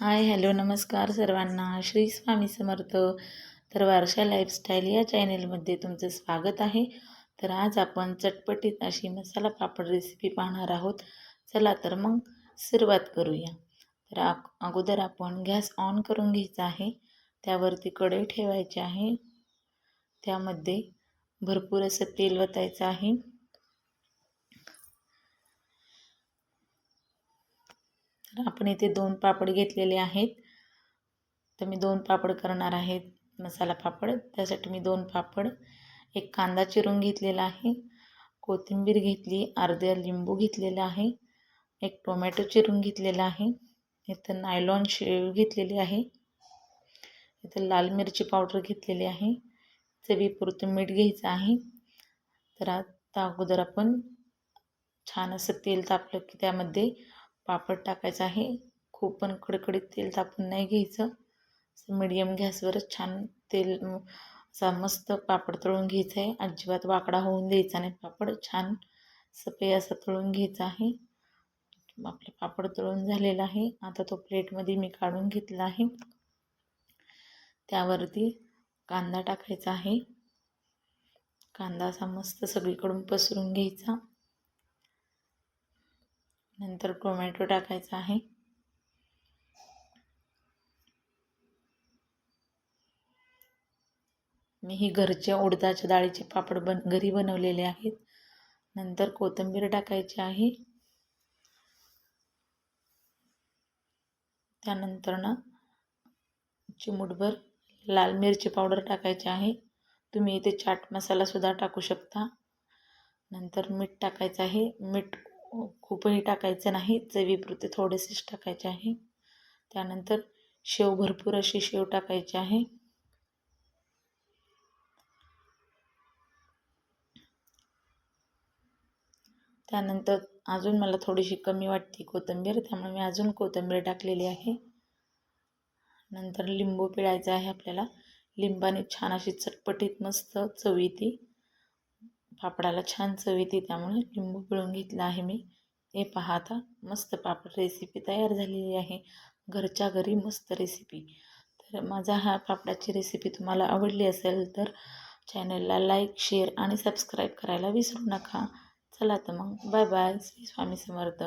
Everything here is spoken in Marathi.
हाय हॅलो नमस्कार सर्वांना. श्री स्वामी समर्थ. तर वारशा लाईफस्टाईल या चॅनेलमध्ये तुमचं स्वागत आहे. तर आज आपण चटपटीत अशी मसाला पापड रेसिपी पाहणार आहोत. चला तर मग सुरुवात करूया. तर आ अगोदर आपण गॅस ऑन करून घ्यायचा आहे. त्यावरती कढई ठेवायची आहे. त्यामध्ये भरपूर असं तेल वतायचं आहे. तर आपण इथे दोन पापड घेतलेले आहेत. तर मी दोन पापड करणार आहेत मसाला पापड. त्यासाठी मी दोन पापड एक कांदा चिरून घेतलेला आहे कोथिंबीर घेतली अर्ध्या लिंबू घेतलेला आहे एक टोमॅटो चिरून घेतलेला आहे इथं नायलॉन शेव घेतलेली आहे इथं लाल मिरची पावडर घेतलेली आहे चवीपुरतं मीठ घ्यायचं आहे. तर आता अगोदर आपण छान असं तेल तापलं की त्यामध्ये पापड टाकायचा आहे. खूप पण कडकडीत तेल तापून नाही घ्यायचं. मिडियम गॅसवरच छान तेल असा मस्त पापड तळून घ्यायचं आहे. अजिबात वाकडा होऊन द्यायचा नाही पापड. छान सफे असं तळून घ्यायचं आहे. आपलं पापड तळून झालेला आहे. आता तो प्लेटमध्ये मी काढून घेतला आहे. त्यावरती कांदा टाकायचा आहे. कांदा असा मस्त सगळीकडून पसरून घ्यायचा. नंतर टोमॅटो टाकायचा आहे. मी ही घरच्या उडदाच्या डाळीचे पापड बन घरी बनवलेले आहेत. नंतर कोथिंबीर टाकायची आहे. त्यानंतर ना चिमूटभर लाल मिरची पावडर टाकायची आहे. तुम्ही इथे चाट मसालासुद्धा टाकू शकता. नंतर मीठ टाकायचं आहे. मीठ हो, खूपही टाकायचं नाही. चवीपुरते थोडेसेच टाकायचे आहे. त्यानंतर शेव भरपूर अशी शेव टाकायची आहे. त्यानंतर अजून मला थोडीशी कमी वाटते कोथिंबीर त्यामुळे मी अजून कोथिंबीर टाकलेली आहे. नंतर लिंबू पिळायचा आहे आपल्याला. लिंबाने छान अशी चटपटीत मस्त चवी ती. पापडाला छान चव येते त्यामुळे लिंबू पिळून घेतला आहे मी. हे पहा आता मस्त पापड रेसिपी तयार झालेली आहे. घरच्या घरी मस्त रेसिपी तर माझा हा पापडाची रेसिपी तुम्हाला आवडली असेल तर चॅनलला लाईक शेअर आणि सबस्क्राईब करायला विसरू नका. चला तर मग बाय बाय श्री स्वामी समर्थ.